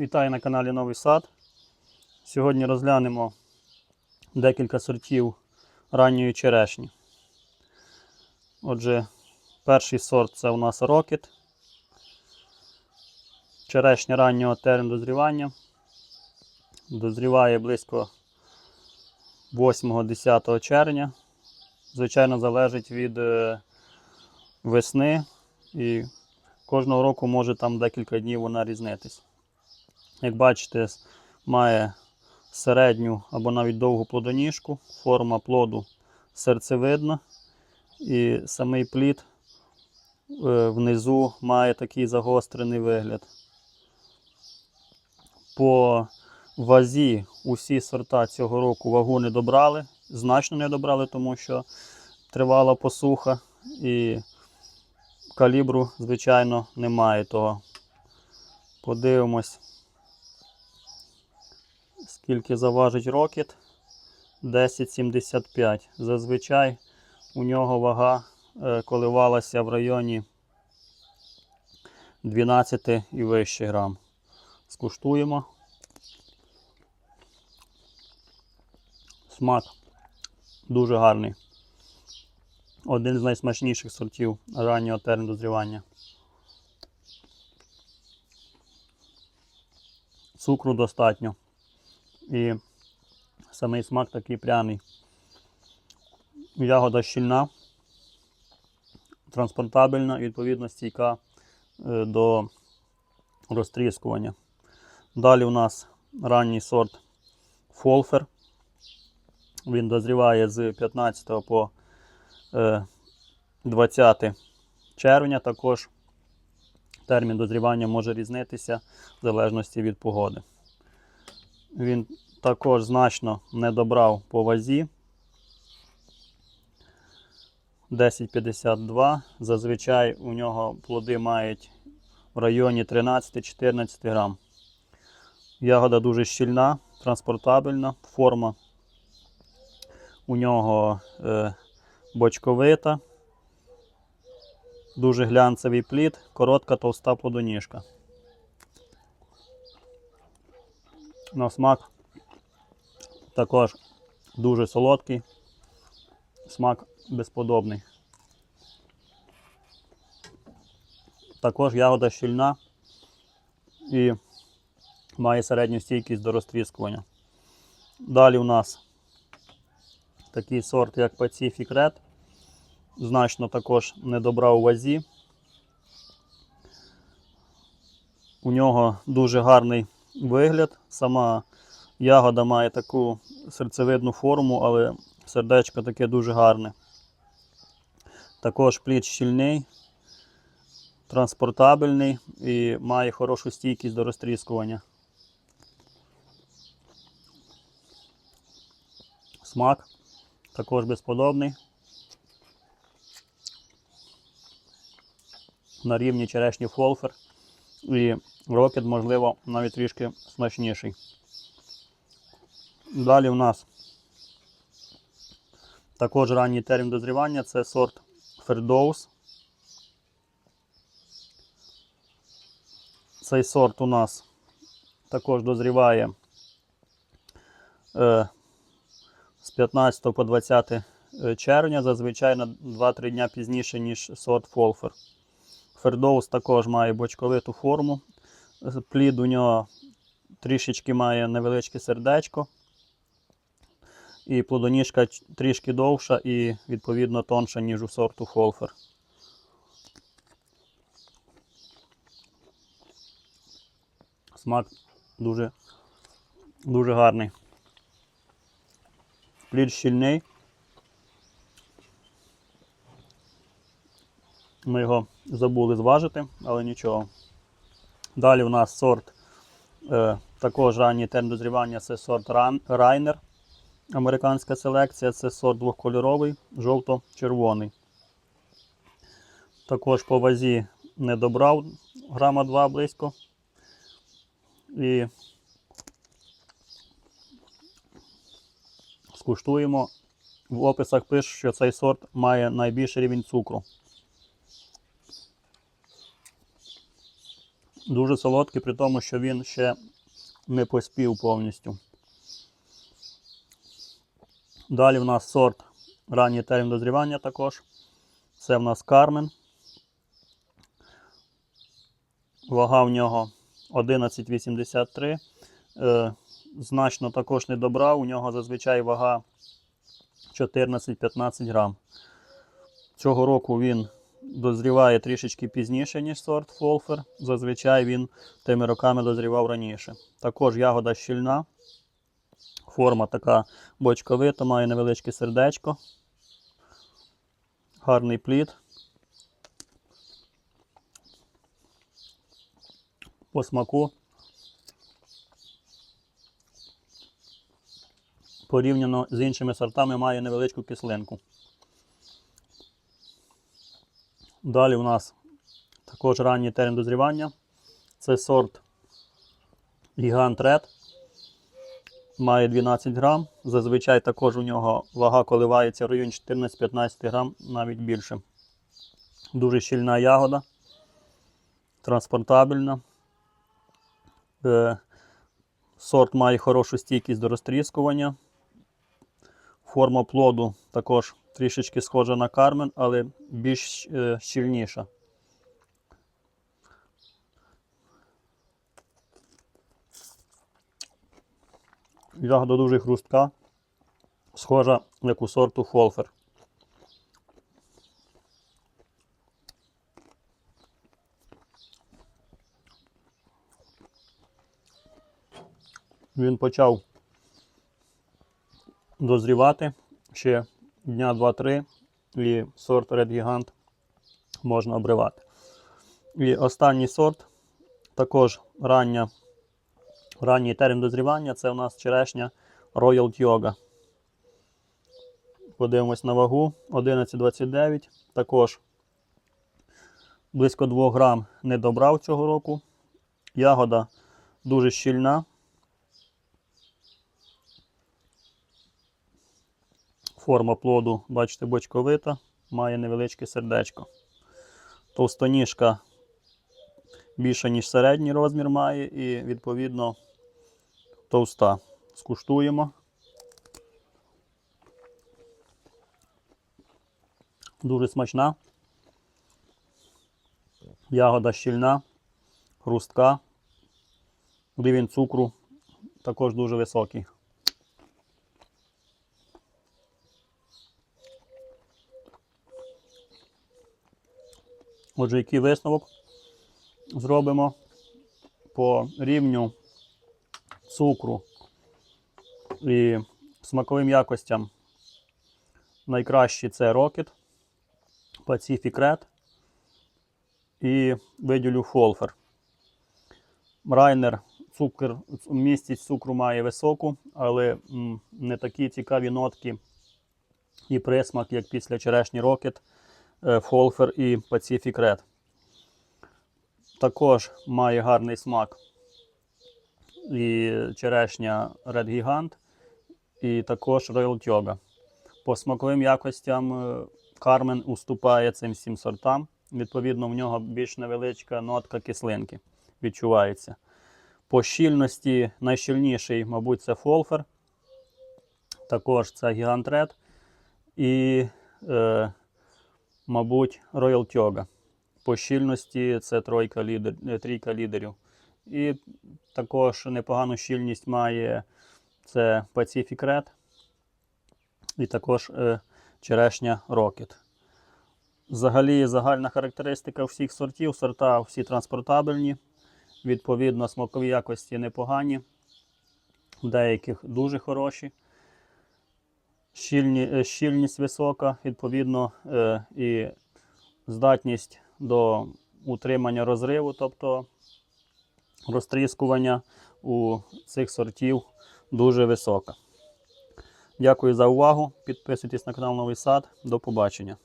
Вітаю на каналі Новий Сад. Сьогодні розглянемо декілька сортів ранньої черешні. Отже, перший сорт це у нас Rocket. Черешня раннього терміну дозрівання. Дозріває близько 8-10 червня. Звичайно, залежить від е, весни і кожного року може там декілька днів вона різнитись. Як бачите, має середню або навіть довгу плодоніжку, форма плоду серцевидна, і самий плід е, внизу має такий загострений вигляд. По вазі усі сорта цього року вагу не добрали, значно не добрали, тому що тривала посуха і калібру, звичайно, немає того. Подивимось, скільки заважить рокет. 10,75. Зазвичай у нього вага е, коливалася в районі 12 і вище грам. Скуштуємо. Смак дуже гарний. Один з найсмачніших сортів раннього терміну. Цукру достатньо. І самий смак такий пряний. Ягода щільна, транспортабельна відповідно стійка е, до розтріскування. Далі у нас ранній сорт Фолфер. Він дозріває з 15 по е, 20 червня. Також термін дозрівання може різнитися в залежності від погоди. Він також значно не добрав по вазі. 10,52. Зазвичай у нього плоди мають в районі 13-14 грам. Ягода дуже щільна, транспортабельна, форма у нього е, бочковита, дуже глянцевий плід, коротка товста плодоніжка. На смак також дуже солодкий, смак безподобний. Також ягода щільна і має середню стійкість до розтріскування. Далі у нас такий сорт, як Pacific Red. Значно також не добра у вазі. У нього дуже гарний вигляд. Сама ягода має таку серцевидну форму, але сердечко таке дуже гарне. Також плід щільний, транспортабельний і має хорошу стійкість до розтріскування. Смак також безподобний. На рівні черешні фолфер і рокет, можливо, навіть трішки смачніший. Далі у нас також ранній термін дозрівання це сорт Фердоус. Цей сорт у нас також дозріває е, з 15 по 20 червня, зазвичай на 2-3 дня пізніше, ніж сорт Фолфер. Фердоус також має бочковиту форму. Плід у нього трішечки має невеличке сердечко. І плодоніжка трішки довша і відповідно тонша, ніж у сорту Фолфер. Смак дуже, дуже гарний. Плід щільний. Ми його забули зважити, але нічого. Далі у нас сорт, е, також ранній термін дозрівання це сорт Райнер. Американська селекція це сорт двохкольоровий, жовто-червоний. Також по вазі не добрав грама 2 близько. І скуштуємо. В описах пише, що цей сорт має найбільший рівень цукру. Дуже солодкий, при тому, що він ще не поспів повністю. Далі в нас сорт ранній термін дозрівання також. Це в нас Кармен. Вага в нього 11,83. Е, значно також не добрав. У нього зазвичай вага 14-15 грам. Цього року він дозріває трішечки пізніше, ніж сорт Фолфер. Зазвичай він тими роками дозрівав раніше. Також ягода щільна. Форма така бочковита, має невеличке сердечко. Гарний плід. По смаку. Порівняно з іншими сортами має невеличку кислинку. Далі у нас також ранній термін дозрівання. Це сорт Гігант Ред. Має 12 грам. Зазвичай також у нього вага коливається в районі 14-15 грам, навіть більше. Дуже щільна ягода, транспортабельна. Е, Сорт має хорошу стійкість до розтріскування. Форма плоду також трішечки схожа на кармен, але більш е, щільніша. Ягода дуже хрустка, схожа як у сорту фолфер. Він почав дозрівати ще дня 2-3 і сорт Red Gigant можна обривати. І останній сорт, також рання, ранній термін дозрівання, це у нас черешня Royal Yoga. Подивимось на вагу 11,29. Також близько 2 грам не добрав цього року. Ягода дуже щільна. Форма плоду, бачите, бочковита, має невеличке сердечко. Товстоніжка більша, ніж середній розмір має, і, відповідно, товста. Скуштуємо. Дуже смачна. Ягода щільна, хрустка. Рівень цукру також дуже високий. Отже, який висновок зробимо по рівню цукру і смаковим якостям. Найкращі це Rocket, Pacific Red і виділю Фолфер. Райнер цукор, містість цукру має високу, але не такі цікаві нотки і присмак, як після черешні Rocket. Фолфер і Pacific Red. Також має гарний смак і черешня Red Gigant, і також Royal Tyoga. По смаковим якостям е, Кармен уступає цим всім сортам. Відповідно, в нього більш невеличка нотка кислинки відчувається. По щільності найщільніший, мабуть, це Фолфер. Також це Gigant Red. І е, мабуть, Royal Tyoga. По щільності це тройка лідер, е, трійка лідерів. І також непогану щільність має це Pacific Red і також е, черешня Rocket. Взагалі, загальна характеристика всіх сортів. Сорта всі транспортабельні. Відповідно, смакові якості непогані, деяких дуже хороші. Щільні, е, щільність висока, відповідно, е, і здатність до утримання розриву, тобто розтріскування у цих сортів дуже висока. Дякую за увагу. Підписуйтесь на канал Новий Сад. До побачення.